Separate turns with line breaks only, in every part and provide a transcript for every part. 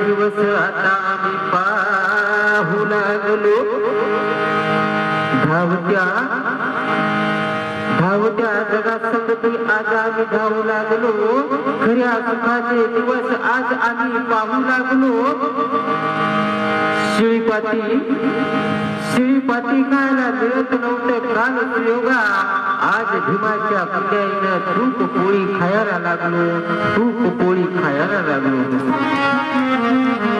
दिवस आता आम्ही पाहू लागलो. धावत्या धावत्या जगासंगती आज आम्ही धावू लागलो. खऱ्या सुखाचे दिवस आज आम्ही पाहू लागलो. शिळीपाती शिळीपाती कायला मिळत नव्हतं काल योगा आज भीमाच्या पुण्याईनं तूप पोळी खायला लागलो. तूप पोळी खायला लागलो. Mm-hmm.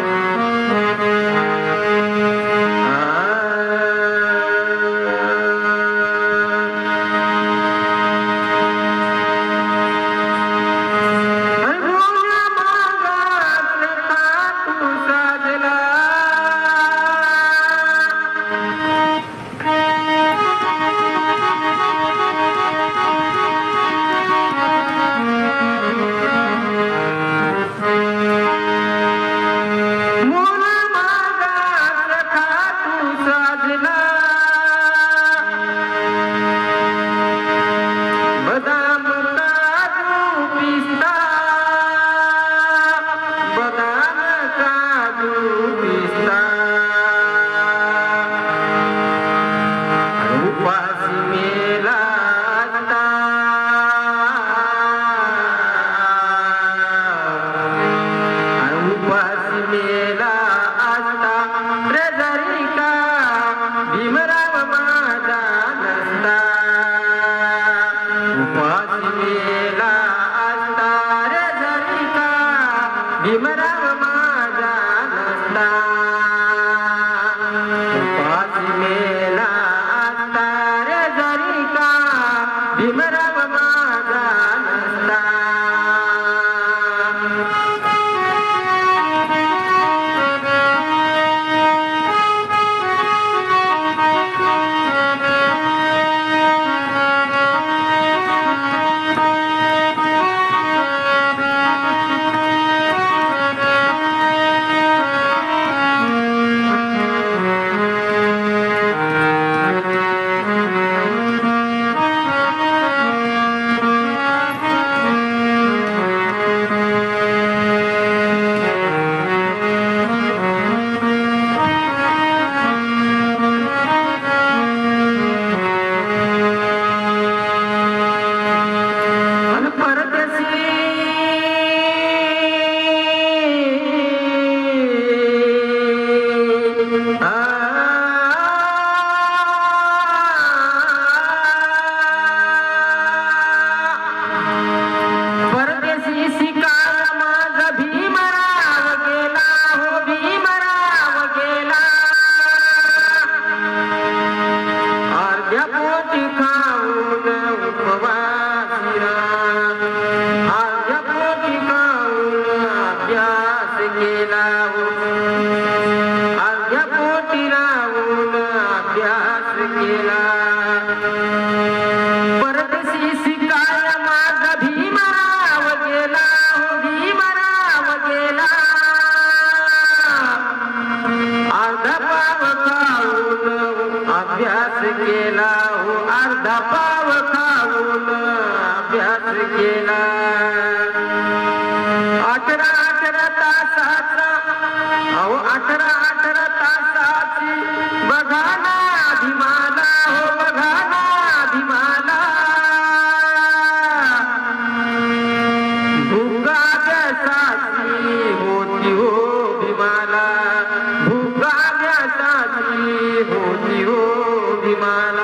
योग विमान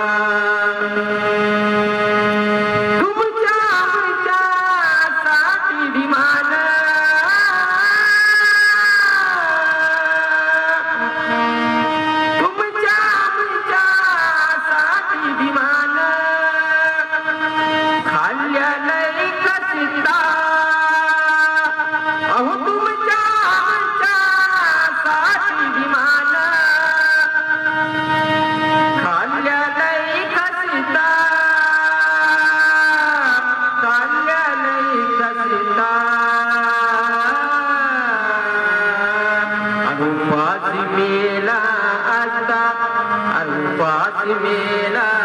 فاطمه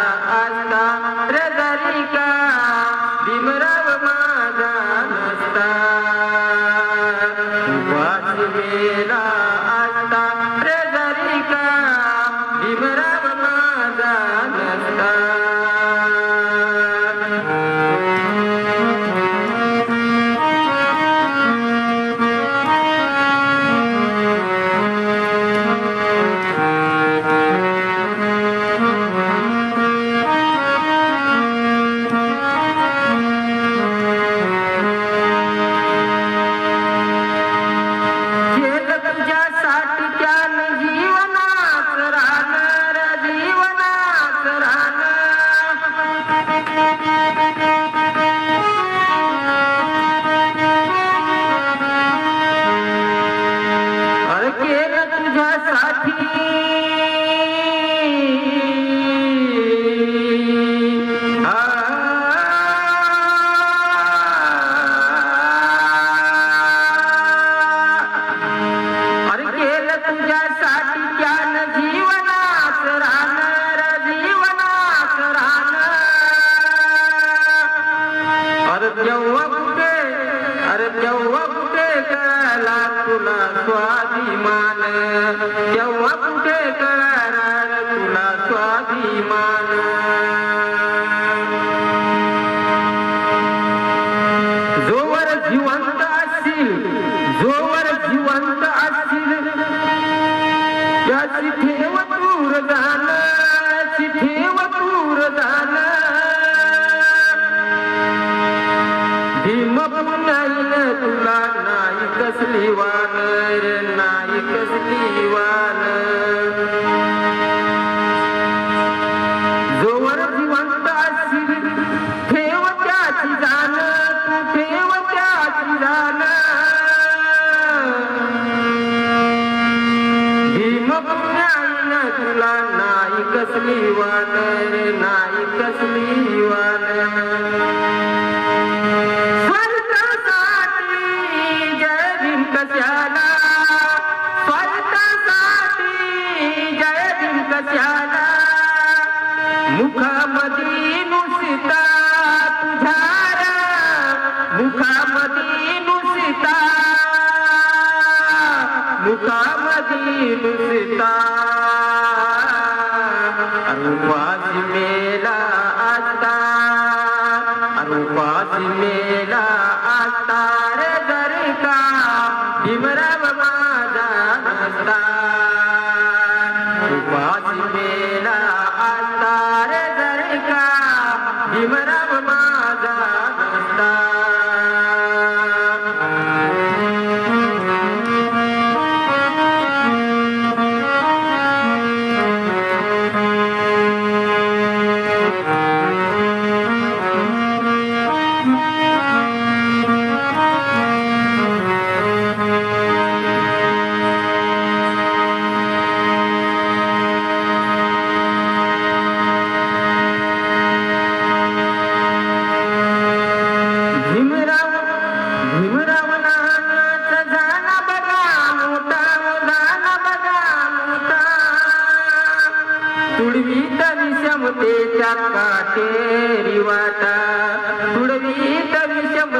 जय झिता पर अनुवाद मेला। पास मेला आतार दर का भीमराव माझा नसता उपास मेला आतार दर का भीमराव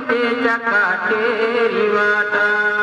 Deja que.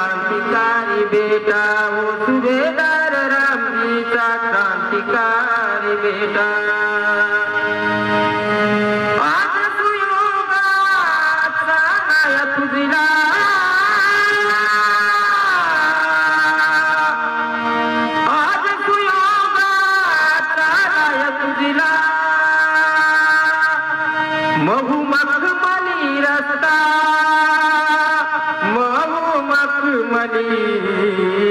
क्रांतिकारी बेटा हो सुभेदार रामजीचा क्रांतिकारी बेटा. आज सुयोगाचा काया तुझीला. आज सुयोगाचा काया रस्ता. Thank you.